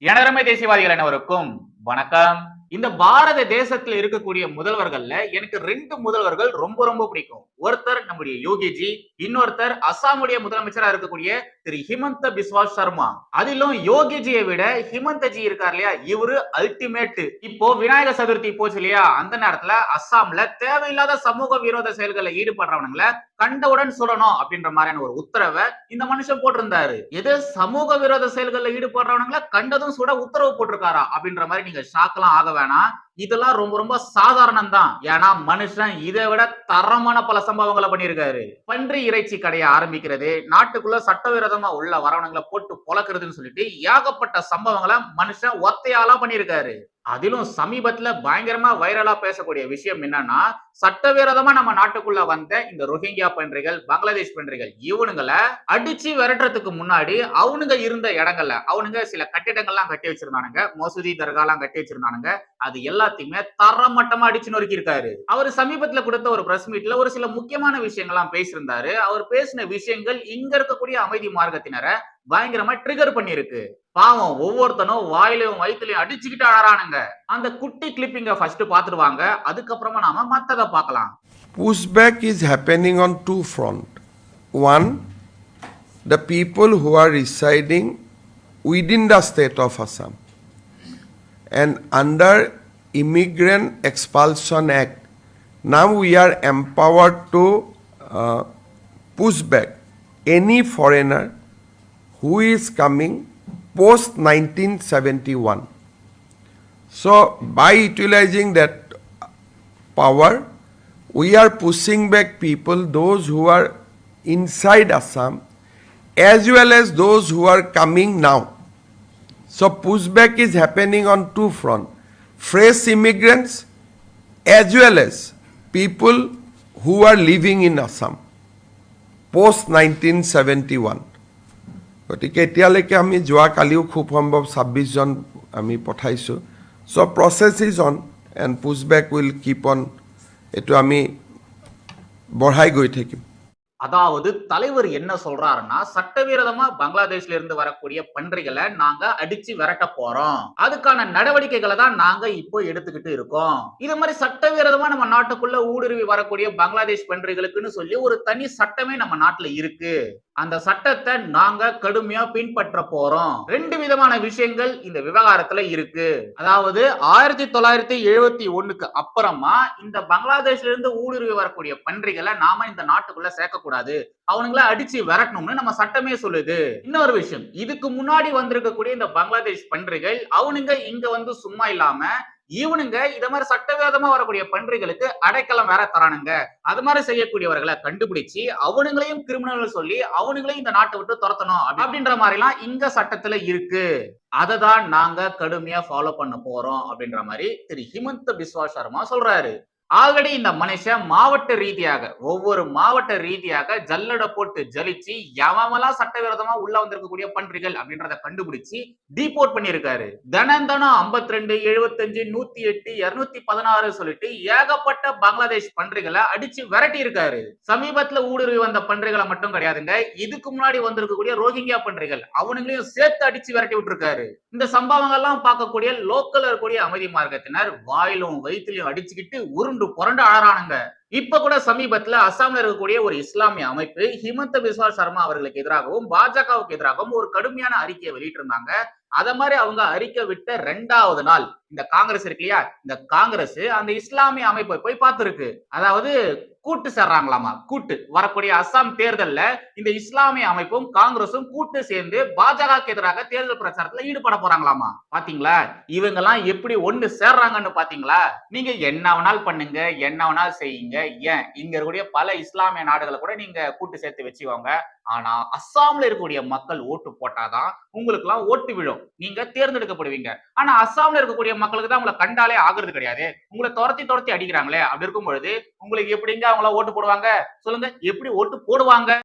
எனதரமை தேசியவாதிகள் அனைவருக்கும் வணக்கம். இந்த பாரத தேசத்துல இருக்கக்கூடிய முதல்வர்கள்ல எனக்கு ரெண்டு முதல்வர்கள் ரொம்ப ரொம்ப பிடிக்கும். ஒருத்தர் நம்முடைய யோகிஜி இன்னொருத்தர் அசாமுடைய முதலமைச்சரா இருக்கக்கூடிய திரு ஹிமந்த பிஸ்வா சர்மா. அதிலும் யோகிஜியை விட ஹிமந்தஜி இருக்கார் இல்லையா? இவரு அல்டிமேட் இப்போ விநாயகர் சதுர்த்தி போச்சு இல்லையா? அந்த நேரத்துல அஸ்ஸாம்ல தேவையில்லாத சமூக விரோத செயல்களில் ஈடுபடுறவனுங்களை கண்டவுடன் சொல்லணும் அப்படின்ற மாதிரியான ஒரு உத்தரவை இந்த மனுஷன் போட்டிருந்தாரு. எது? சமூக விரோத செயல்களில் ஈடுபடுறவனுங்களை கண்டதும் சுட உத்தரவு போட்டிருக்காரா அப்படின்ற மாதிரி நீங்க ஷாக்கெல்லாம் ஆக வேணாம் இதெல்லாம் ரொம்ப ரொம்ப சாதாரணம் தான் ஏன்னா மனுஷன் இதை விட தரமான பல சம்பவங்களை பண்ணியிருக்காரு. பன்றி இறைச்சி கடையை ஆரம்பிக்கிறது நாட்டுக்குள்ள சட்டவிரோதமா உள்ள வரவணங்களை போட்டு பொழக்கிறதுன்னு சொல்லிட்டு ஏகப்பட்ட சம்பவங்களை மனுஷன் ஒத்தையாலாம் பண்ணியிருக்காரு. அதிலும் சமீபத்துல பயங்கரமா வைரலா பேசக்கூடிய விஷயம் என்னன்னா சட்டவிரோதமா நம்ம நாட்டுக்குள்ள வந்த இந்த ரோஹிங்கியா பன்றிகள் பங்களாதேஷ் பன்றிகள் இவனுங்களை அடிச்சு விரட்டுறதுக்கு முன்னாடி அவனுங்க இருந்த இடங்கள்ல அவனுங்க சில கட்டிடங்கள்லாம் கட்டி வச்சிருந்தானுங்க மசூதி தர்காலாம் கட்டி வச்சிருந்தானுங்க அது எல்லாத்தையுமே தரமட்டமா அடிச்சு நொறுக்கி இருக்காரு அவர் சமீபத்துல கொடுத்த ஒரு பிரஸ் மீட்ல ஒரு சில முக்கியமான விஷயங்கள்லாம் பேசியிருந்தாரு. அவர் பேசின விஷயங்கள் இங்க இருக்கக்கூடிய அமைதி மார்க்கத்தினரை பயங்கரமா ட்ரிகர் பண்ணிருக்கு பாவம் ஒவ்வொருத்தனும் வாயிலையும் வயிற்றுலையும் அடிச்சுக்கிட்டு அழறானுங்க. அந்த குட்டி கிளிப்பிங்க ஃபர்ஸ்ட் பாத்துருவாங்க அதுக்கப்புறமா நாம மற்றதை பார்க்கலாம். Pushback is happening on to front on the people who residing residing within the state of Assam and under Immigrant Expulsion Act, now we are empowered to uh, push back any foreigner who is coming post 1971. So, by utilizing that power, we are pushing back people, those who are inside Assam, as well as those who are coming now. So, pushback is happening on two fronts fresh immigrants as well as people who are living in Assam post 1971. গতিকে এতিয়ালৈকে আমি যোৱাকালিও খুব সম্ভৱ ছাব্বিছজন আমি পঠাইছোঁ চ' process is on and pushback will keep on এইটো আমি বঢ়াই গৈ থাকিম அதாவது தலைவர் என்ன சொல்றாருன்னா சட்டவிரோதமா பங்களாதேஷ்ல இருந்து வரக்கூடிய பன்றிகளை நாங்க அடிச்சு விரட்ட போறோம். அதுக்கான நடவடிக்கைகளை தான் நாங்க இப்போ எடுத்துக்கிட்டு இருக்கோம். இது மாதிரி சட்டவிரோதமா நம்ம நாட்டுக்குள்ள ஊடுருவி வரக்கூடிய பங்களாதேஷ் பன்றிகளுக்குன்னு சொல்லி ஒரு தனி சட்டமே நம்ம நாட்டுல இருக்கு. அந்த சட்டத்தை நாங்க கடுமையா பின்பற்ற போறோம். ரெண்டு விதமான விஷயங்கள் இந்த விவகாரத்துல இருக்கு. அதாவது ஆயிரத்தி தொள்ளாயிரத்தி எழுபத்தி ஒண்ணுக்கு அப்புறமா இந்த பங்களாதேஷ்ல இருந்து ஊடுருவி வரக்கூடிய பன்றிகளை நாம இந்த நாட்டுக்குள்ள கூடாது அவனுங்கள அடிச்சு விரட்டணும்னு நம்ம சட்டமே சொல்லுது. இன்னொரு விஷயம் இதுக்கு முன்னாடி வந்திருக்கக்கூடிய இந்த பங்களாதேஷ் பன்றிகள் அவனுங்க இங்க வந்து சும்மா இல்லாம இவனுங்க இத மாதிரி சட்டவிரோதமா வரக்கூடிய பன்றிகளுக்கு அடைக்கலம் வேற தரானுங்க. அது மாதிரி செய்யக்கூடியவர்களை கண்டுபிடிச்சு அவனுங்களையும் கிரிமினல் சொல்லி அவனுங்களையும் இந்த நாட்டை விட்டு துரத்தணும் அப்படின்ற மாதிரி எல்லாம் இங்க சட்டத்துல இருக்கு. அதை தான் நாங்க கடுமையா ஃபாலோ பண்ண போறோம் அப்படின்ற மாதிரி திரு ஹிமந்த பிஸ்வா சர்மா சொல்றாரு. ஆல்ரெடி இந்த மனுஷன் மாவட்ட ரீதியாக ஒவ்வொரு மாவட்ட ரீதியாக ஜல்லட போட்டு ஜலிச்சு எவமெல்லாம் சட்டவிரோதமா உள்ள வந்திருக்கக்கூடிய பன்றிகள் அப்படின்றத கண்டுபிடிச்சு டீபோர்ட் பண்ணியிருக்காரு. தினம் தினம் ஐம்பத்தி ரெண்டு எழுபத்தஞ்சு நூத்தி எட்டு இருநூத்தி பதினாறு சொல்லிட்டு ஏகப்பட்ட பங்களாதேஷ் பன்றிகளை அடிச்சு விரட்டி இருக்காரு சமீபத்துல ஊடுருவி வந்த பன்றிகளை மட்டும் கிடையாதுங்க இதுக்கு முன்னாடி வந்திருக்கக்கூடிய ரோஹிங்கியா பன்றிகள் அவனுங்களையும் சேர்த்து அடிச்சு விரட்டி விட்டுருக்காரு. இந்த சம்பவங்கள்லாம் பார்க்கக்கூடிய லோக்கல் இருக்கக்கூடிய அமைதி மார்க்கத்தினர் வாயிலும் வயிற்றுலையும் அடிச்சுக்கிட்டு உருண்டு புரண்டு அழறானுங்க இப்ப கூட சமீபத்துல அசாம்ல இருக்கக்கூடிய ஒரு இஸ்லாமிய அமைப்பு ஹிமந்த பிஸ்வா சர்மா அவர்களுக்கு எதிராகவும் பாஜகவுக்கு எதிராகவும் ஒரு கடுமையான அறிக்கையை வெளியிட்டிருந்தாங்க. அத மாதிரி அவங்க அறிக்கை விட்ட ரெண்டாவது நாள் இந்த காங்கிரஸ் இருக்கு இல்லையா? இந்த காங்கிரஸ் அந்த இஸ்லாமிய அமைப்பை போய் பார்த்துருக்கு. அதாவது கூட்டு சேர்றாங்களாமா? கூட்டு. வரக்கூடிய அஸ்ஸாம் தேர்தல்ல இந்த இஸ்லாமிய அமைப்பும் காங்கிரஸும் கூட்டு சேர்ந்து பாஜகவுக்கு எதிராக தேர்தல் பிரச்சாரத்துல ஈடுபட போறாங்களாமா? பாத்தீங்களா? இவங்க எல்லாம் எப்படி ஒண்ணு சேர்றாங்கன்னு பாத்தீங்களா? நீங்க என்ன வேணாலும் பண்ணுங்க என்ன வேணாலும் செய்யுங்க. ஏன்? இங்க இருக்கக்கூடிய பல இஸ்லாமிய நாடுகளை கூட நீங்க கூட்டு சேர்த்து வச்சுக்கோங்க. ஆனா அஸ்ஸாம்ல இருக்கக்கூடிய மக்கள் ஓட்டு போட்டாதான் உங்களுக்கு எல்லாம் ஓட்டு விழும். நீங்க தேர்ந்தெடுக்கப்படுவீங்க. ஆனா அஸ்ஸாம்ல இருக்கக்கூடிய மக்களுக்கு தான் உங்களை கண்டாலே ஆகுறது கிடையாது. உங்களை துரத்தி துரத்தி அடிக்கிறாங்களே அப்படி இருக்கும் பொழுது உங்களுக்கு எப்படிங்க அவங்கள ஓட்டு போடுவாங்க? சொல்லுங்க எப்படி ஓட்டு போடுவாங்க?